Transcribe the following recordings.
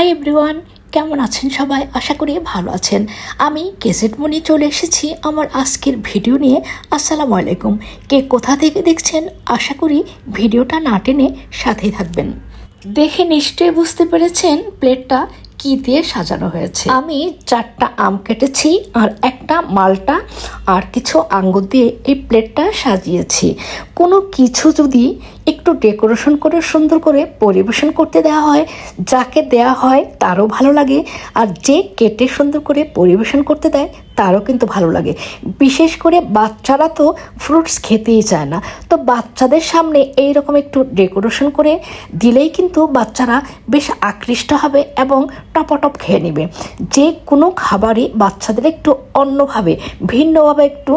Hi everyone, কেমন আছেন সবাই? আশা করি ভালো আছেন। আমি মনি চলে এসেছি আমার আজকের ভিডিও নিয়ে। আসসালামু আলাইকুম। কে কোথা থেকে দেখছেন? আশা করি ভিডিওটা না টেনে সাথেই থাকবেন। দেখে নিশ্চয়ই বুঝতে পেরেছেন প্লেটটা কি দিয়ে সাজানো হয়েছে। আমি চারটা আম কেটেছি আর একটা মালটা আর কিছু আঙ্গুর দিয়ে এই প্লেটটা সাজিয়েছি। কোনো কিছু যদি একটু ডেকোরেশন করে, সুন্দর করে পরিবেশন করতে দেওয়া হয়। যাকে দেওয়া হয় তারও ভালো লাগে। আর যে কেটে সুন্দর করে পরিবেশন করতে দেয়, তারও কিন্তু ভালো লাগে। বিশেষ করে বাচ্চারা তো ফ্রুটস খেতেই চায় না। তো বাচ্চাদের সামনে এই রকম একটু ডেকোরেশন করে দিলেই কিন্তু বাচ্চারা বেশ আকৃষ্ট হবে এবং টপটপ খেয়ে নেবে। যে কোনো খাবারই বাচ্চাদের একটু অন্যভাবে, ভিন্নভাবে একটু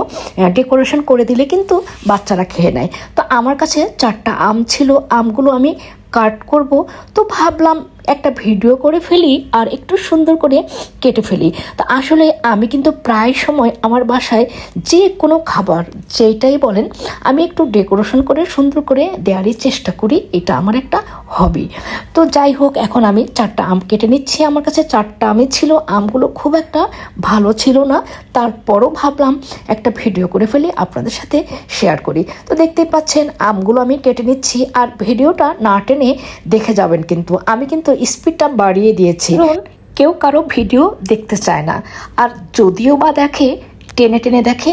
ডেকোরেশন করে দিলে কিন্তু বাচ্চারা খেয়ে নেয়। তো আমার কাছে চারটা আম ছিল আমগুলো আমি কাট করব। তো ভাবলাম একটা ভিডিও করে ফেলি আর একটু সুন্দর করে কেটে ফেলি। তা আসলে আমি কিন্তু প্রায় সময় আমার বাসায় যে কোনো খাবার যেটাই বলেন, আমি একটু ডেকোরেশন করে সুন্দর করে দেওয়ারই চেষ্টা করি। এটা আমার একটা হবি। তো যাই হোক, এখন আমি চারটা আম কেটে নিচ্ছি। আমার কাছে চারটা আমই ছিল। আমগুলো খুব একটা ভালো ছিল না। তারপরও ভাবলাম একটা ভিডিও করে ফেলি, আপনাদের সাথে শেয়ার করি। তো দেখতেই পাচ্ছেন, আমগুলো আমি কেটে নিচ্ছি। আর ভিডিওটা না টেনে দেখে যাবেন কিন্তু। আমি কিন্তু স্পিডটা বাড়িয়ে দিয়েছে। কেউ কারও ভিডিও দেখতে চায় না। আর যদিও বা দেখে টেনে টেনে দেখে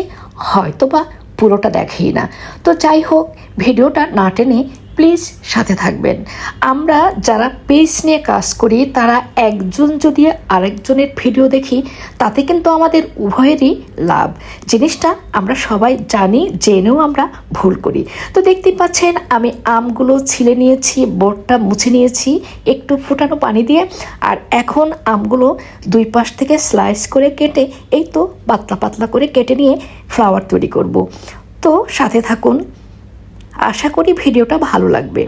হয়তো বা পুরোটা দেখেই না। তো যাই হোক ভিডিওটা না টেনে প্লিজ সাথে থাকবেন। আমরা যারা পেজ নিয়ে কাজ করি, তারা একজন যদি আরেকজনের ভিডিও দেখি, তাতে কিন্তু আমাদের উভয়েরই লাভ। জিনিসটা আমরা সবাই জানি, জেনেও আমরা ভুল করি। তো দেখতেই পাচ্ছেন, আমি আমগুলো ছিলে নিয়েছি বোর্ডটা মুছে নিয়েছি, একটু ফুটানো পানি দিয়ে, আর এখন আমগুলো দুই পাশ থেকে স্লাইস করে কেটে, এই তো পাতলা পাতলা করে কেটে নিয়ে ফ্লাওয়ার তৈরি করব। তো সাথে থাকুন আশা করি ভিডিওটা ভালো লাগবে।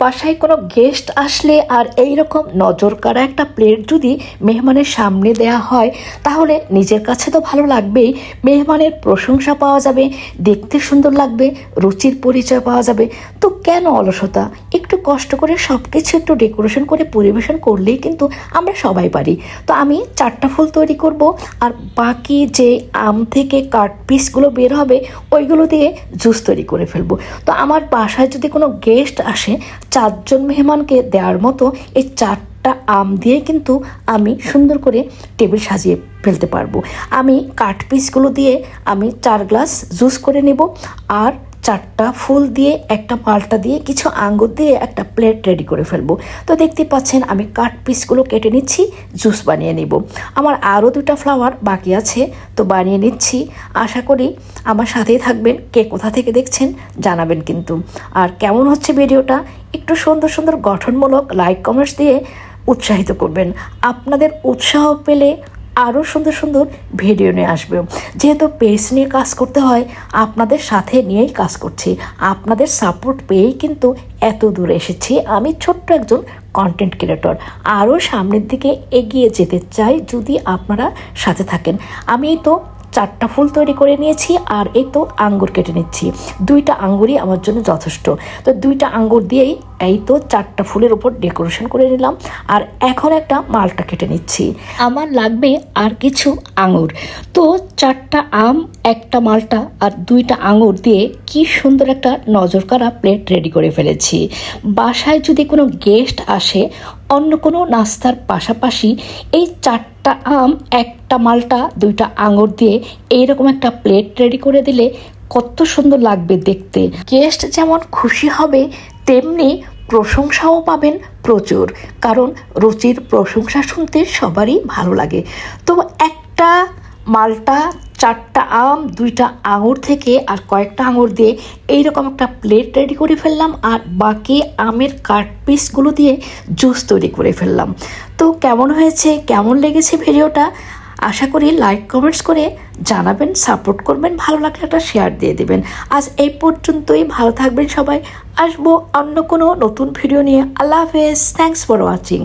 বাসায় কোনো গেস্ট আসলে আর এই রকম নজর কাড়া একটা প্লেট যদি মেহমানের সামনে দেয়া হয়, তাহলে নিজের কাছে তো ভালো লাগবেই। মেহমানের প্রশংসা পাওয়া যাবে, দেখতে সুন্দর লাগবে, রুচির পরিচয় পাওয়া যাবে। তো কেন অলসতা? একটু কষ্ট করে সব কিছু একটু ডেকোরেশন করে পরিবেশন করলেই কিন্তু আমরা সবাই পারি। তো আমি চারটা ফুল তৈরি করব, আর বাকি যে আম থেকে কাঠ পিসগুলো বের হবে, ওইগুলো দিয়ে জুস তৈরি করে ফেলব। তো আমার বাসায় যদি কোনো গেস্ট আসে চারজন মেহমানকে দেওয়ার মতো এই চারটা আম দিয়ে কিন্তু আমি সুন্দর করে টেবিল সাজিয়ে ফেলতে পারব। আমি কাঠ পিসগুলো দিয়ে আমি চার গ্লাস জুস করে নেব। আর চারটা ফুল দিয়ে, একটা মালটা দিয়ে, কিছু আঙ্গুর দিয়ে একটা প্লেট রেডি করে ফেলব। তো দেখতে পাচ্ছেন, আমি কাঠ পিসগুলো কেটে নিচ্ছি জুস বানিয়ে নিব। আমার আরও দুটা ফ্লাওয়ার বাকি আছে, তো বানিয়ে নিচ্ছি। আশা করি আমার সাথেই থাকবেন, কে কোথা থেকে দেখছেন জানাবেন কিন্তু। আর কেমন হচ্ছে ভিডিওটা, একটু সুন্দর সুন্দর গঠনমূলক লাইক কমেন্টস দিয়ে উৎসাহিত করবেন। আপনাদের উৎসাহ পেলে আরও সুন্দর সুন্দর ভিডিও নিয়ে আসবে। যেহেতু পেজ নিয়ে কাজ করতে হয়, আপনাদের সাথে নিয়েই কাজ করছি। আপনাদের সাপোর্ট পেয়েই কিন্তু এত দূরে এসেছি। আমি ছোট্ট একজন কন্টেন্ট ক্রিয়েটর আরও সামনের দিকে এগিয়ে যেতে চাই যদি আপনারা সাথে থাকেন। আমি তো চারটা ফুল তৈরি করে নিয়েছি আর এই তো আঙ্গুর কেটে নিচ্ছি। দুইটা আঙ্গুরই আমার জন্য যথেষ্ট। তো দুইটা আঙ্গুর দিয়েই এই তো চারটা ফুলের উপর ডেকোরেশন করে নিলাম। আর এখন একটা মালটা কেটে নিচ্ছি। আমার লাগবে আর কিছু আঙুর। তো চারটা আম, একটা মালটা আর দুইটা আঙুর দিয়ে কি সুন্দর একটা নজর কাড়া প্লেট রেডি করে ফেলেছি। বাসায় যদি কোনো গেস্ট আসে, অন্য কোনো নাস্তার পাশাপাশি এই চারটা আম, একটা মালটা, দুইটা আঙুর দিয়ে এইরকম একটা প্লেট রেডি করে দিলে কত সুন্দর লাগবে দেখতে। গেস্ট যেমন খুশি হবে তেমনি প্রশংসাও পাবেন প্রচুর, কারণ রুচির প্রশংসা শুনতে সবারই ভালো লাগে। তো একটা মালটা, চারটা আম, দুইটা আঙুর থেকে আর কয়েকটা আঙুর দিয়ে এইরকম একটা প্লেট রেডি করে ফেললাম আর বাকি আমের কাট পিসগুলো দিয়ে জুস তৈরি করে ফেললাম। তো কেমন হয়েছে? কেমন লেগেছে ভিডিওটা? আশা করি লাইক কমেন্টস করে জানাবেন সাপোর্ট করবেন, ভালো লাগলে একটা শেয়ার দিয়ে দেবেন। আজ এই পর্যন্তই, ভালো থাকবেন সবাই। আসব অন্য কোনো নতুন ভিডিও নিয়ে। আল্লাহ হাফেজ। Thanks for watching